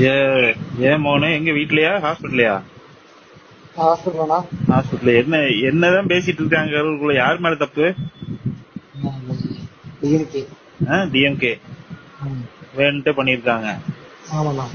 ஏ ஏன் மோனே எங்க வீட்லயா? ஹாஸ்பிட்டலையா ஹாஸ்பிட்டலா ஹாஸ்பிட்டல் என்ன என்னதான் பேசிட்டு இருக்காங்க அவர்களுக்குள்ள யார் மேல தப்பு? டிஎன்கே டிஎம்கே வேணுன்ட்டு பண்ணிருக்காங்க ஆமாண்ணா.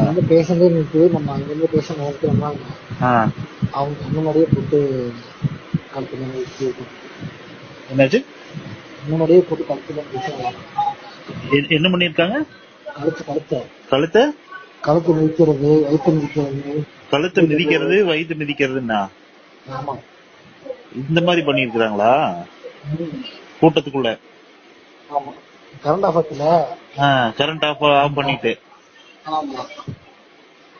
வந்து பேஷண்டே நிற்கு நம்ம அங்கிருந்து பேஷண்ட் நிறுத்துறோம்னா ஆ, அவங்க முன்னாடியே போட்டு கழுத்துல வச்சு என்னாச்சு? முன்னாடியே போட்டு வச்சு எ- என்ன பண்ணிருக்காங்க கழுத்து கழுத்த. கழுத்தை? கழுத்து நிறுத்துறது வயிற்று நிறுத்துறது கழுத்தை மிதிக்கிறது வயிற்று மிதிக்கிறதுன்னா? ஆமா. இந்த மாதிரி பண்ணிருக்காங்களா ம். கூட்டத்துக்குள்ள? ஆமா. கரண்ட் ஆஃபத்துல கரண்ட் ஆஃப் ஆஃப் பண்ணிட்டு. ஆமா.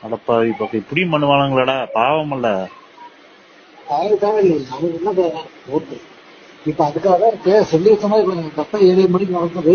அடப்பாவி பக்கம் இப்படியும் பண்ணுவானுங்களாடா பாவம் இல்ல. ஆயிரத்தாவே இல்லை அவனுக்கு என்ன ஓட்டு. இப்ப அதுக்காக சொல்லி வச்ச மாதிரி கரெக்டா ஏழு மணிக்கு நடக்குது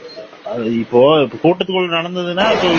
இப்போ கூட்டத்துக்குள்ள நடந்ததுன்னா இப்போ